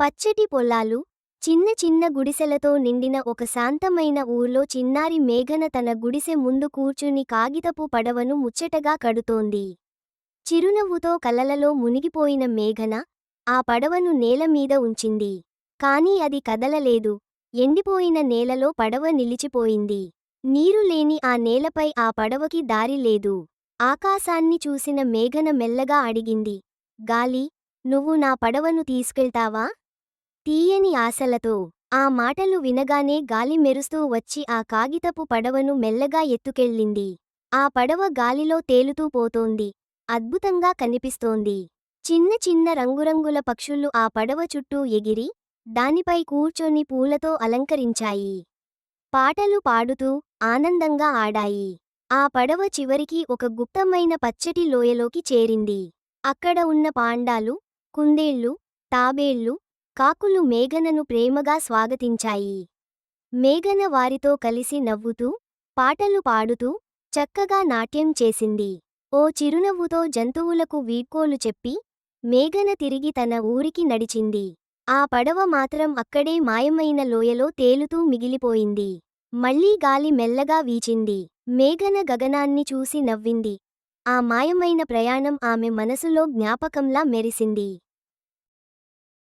పచ్చటి పొలాలు చిన్న చిన్న గుడిసెలతో నిండిన ఒక శాంతమైన ఊర్లో చిన్నారి మేఘన తన గుడిసె ముందు కూర్చుని కాగితపు పడవను ముచ్చటగా కడుతోంది. చిరునవ్వుతో కలలలో మునిగిపోయిన మేఘన ఆ పడవను నేలమీద ఉంచింది. కాని అది కదలలేదు. ఎండిపోయిన నేలలో పడవ నిలిచిపోయింది. నీరు లేని ఆ నేలపై ఆ పడవకి దారి లేదు. ఆకాశాన్ని చూసిన మేఘన మెల్లగా అడిగింది. గాలి నువ్వు నా పడవను తీసుకెళ్తావా? తీయని ఆశలతో ఆ మాటలు వినగానే గాలి మెరుస్తూ వచ్చి ఆ కాగితపు పడవను మెల్లగా ఎత్తుకెళ్ళింది. ఆ పడవ గాలిలో తేలుతూ పోతోంది. అద్భుతంగా కనిపిస్తోంది. చిన్న చిన్న రంగురంగుల పక్షులు ఆ పడవ చుట్టూ ఎగిరి దానిపై కూర్చొని పూలతో అలంకరించాయి. పాటలు పాడుతూ ఆనందంగా ఆడాయి. ఆ పడవ చివరికి ఒక గుప్తమైన పచ్చటి లోయలోకి చేరింది. అక్కడ ఉన్న పాండాలు కుందేళ్ళు తాబేళ్ళు కాకులు మేఘనను ప్రేమగా స్వాగతించాయి. మేఘన వారితో కలిసి నవ్వుతూ పాటలు పాడుతూ చక్కగా నాట్యం చేసింది. ఓ చిరునవ్వుతో జంతువులకు వీడ్కోలు చెప్పి మేఘన తిరిగి తన ఊరికి నడిచింది. ఆ పడవ మాత్రం అక్కడే మాయమైన లోయలో తేలుతూ మిగిలిపోయింది. మళ్ళీ గాలి మెల్లగా వీచింది. మేఘన గగనాన్ని చూసి నవ్వింది. ఆ మాయమైన ప్రయాణం ఆమె మనసులో జ్ఞాపకంలా మెరిసింది.